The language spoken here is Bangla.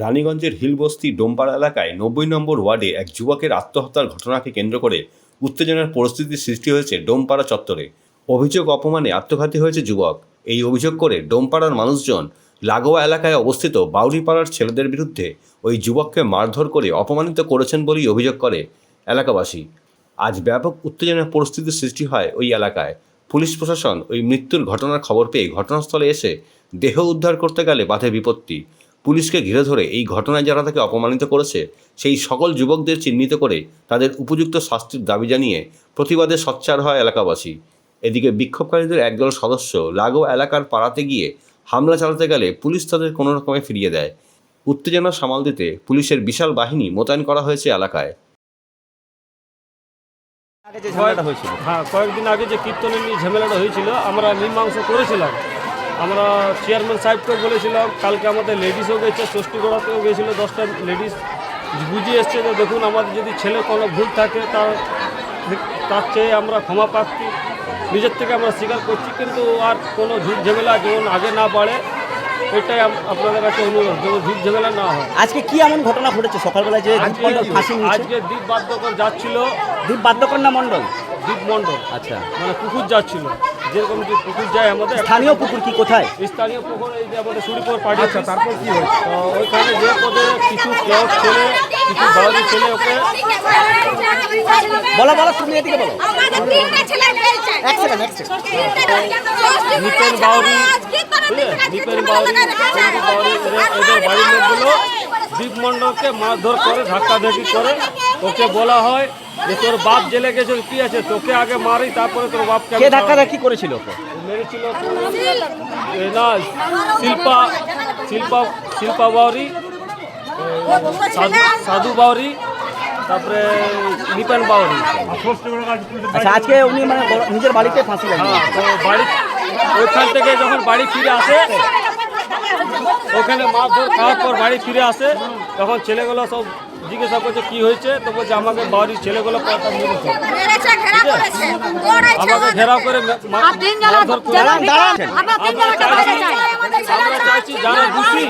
রানীগঞ্জের হিলবস্তি ডোমপাড়া এলাকায় নব্বই নম্বর ওয়ার্ডে এক যুবকের আত্মহত্যার ঘটনাকে কেন্দ্র করে উত্তেজনার পরিস্থিতির সৃষ্টি হয়েছে ডোমপাড়া চত্বরে। অভিযোগ অপমানে আত্মঘাতী হয়েছে যুবক। এই অভিযোগ করে ডোমপাড়ার মানুষজন লাগোয়া এলাকায় অবস্থিত বাউরিপাড়ার ছেলেদের বিরুদ্ধে ওই যুবককে মারধর করে অপমানিত করেছেন বলেই অভিযোগ করে এলাকাবাসী। আজ ব্যাপক উত্তেজনার পরিস্থিতির সৃষ্টি হয় ওই এলাকায়। পুলিশ প্রশাসন ওই মৃত্যুর ঘটনার খবর পেয়ে ঘটনাস্থলে এসে দেহ উদ্ধার করতে গেলে বাধে বিপত্তি। পুলিশকে ঘিরে ধরে এই ঘটনায় যারা তাকে অপমানিত করেছে সেই সকল যুবকদের চিহ্নিত করে তাদের উপযুক্ত শাস্তির দাবি জানিয়ে প্রতিবাদে সচ্চার হয় এলাকাবাসী। এদিকে বিক্ষোভকারীদের একদল সদস্য লাগোয়া এলাকার পাড়াতে গিয়ে হামলা চালাতে গেলে পুলিশ তাদের কোনো রকমে ফিরিয়ে দেয়। উত্তেজনা সামাল দিতে পুলিশের বিশাল বাহিনী মোতায়েন করা হয়েছে এলাকায়। আগে যে ঝামেলাটা হয়েছিল। হ্যাঁ কয়েকদিন আগে যে কীর্তনের নিয়ে ঝামেলাটা হয়েছিল আমরা মীমাংসা করেছিলাম। আমরা চেয়ারম্যান সাহেবকে বলেছিলাম কালকে আমাদের লেডিসও গেছে ষষ্ঠী গোড়াতেও গেছিল দশটা লেডিস বুঝিয়ে এসছে যে দেখুন আমাদের যদি ছেলে কোনো ভুল থাকে তার তার চেয়ে আমরা ক্ষমা প্রার্থী। নিজের থেকে আমরা স্বীকার করছি কিন্তু আর কোনো ঝুট ঝামেলা যেমন আগে না বাড়ে এটাই আপনাদের কাছে অনুরোধ যেমন ঝুট ঝামেলা না হয়। আজকে কি এমন ঘটনা ঘটেছে? সকালবেলা যে আজকে ফাঁসি দ্বীপ বাদ্যকর যাচ্ছিল। দীপ বাদ্যকন্যা মণ্ডল? দ্বীপ মণ্ডল। আচ্ছা। মানে কুকুর যাচ্ছিল। যেরকম যে পুকুর যায় আমাদের। স্থানীয় পুকুর কি কোথায়? স্থানীয় পুকুর এই যে আমাদের সুরিপুর পার্টি আচ্ছা তারপর কি হয়েছে? তো ওইখানে যে পদে কিছু ক্লাব ছেলে কিছু বাউরি ছেলে ওকে বলো বলো তুমি এদিকে বলো। এক সেকেন্ড এক নিপেন বাউরি নিপেন বাউরি এদের বাড়ির লোকগুলো দ্বীপমণ্ডলকে মারধর করে ধাক্কাধাক্কি করে ওকে বলা হয় যে তোর বাপ জেলে গেছে কি আছে? তোকে আগে মারি তারপরে তোর বাপকে কে ধাক্কা ধাক্কি করেছিল ওকে? মেরেছিল না শিল্পা শিল্পা শিল্পা বাউরি সাধু সাধু বাউরি তারপরে নিপেন বাউরি। আচ্ছা আজকে উনি মানে নিজের বাড়িতে ফাঁসি হ্যাঁ তো বাড়ি ওইখান থেকে যখন বাড়ি ফিরে আসে ওখানে মারধর খাওয়ার পর বাড়ি ফিরে আসে তখন ছেলেগুলো সব জিজ্ঞাসা করছে কি হয়েছে? তো বলছে আমাকে বাড়ির ছেলেগুলো কয়েকটা মেরেছে। আমাকে ঘেরাও করে চাইছি আমরা চাইছি যারা দোষী।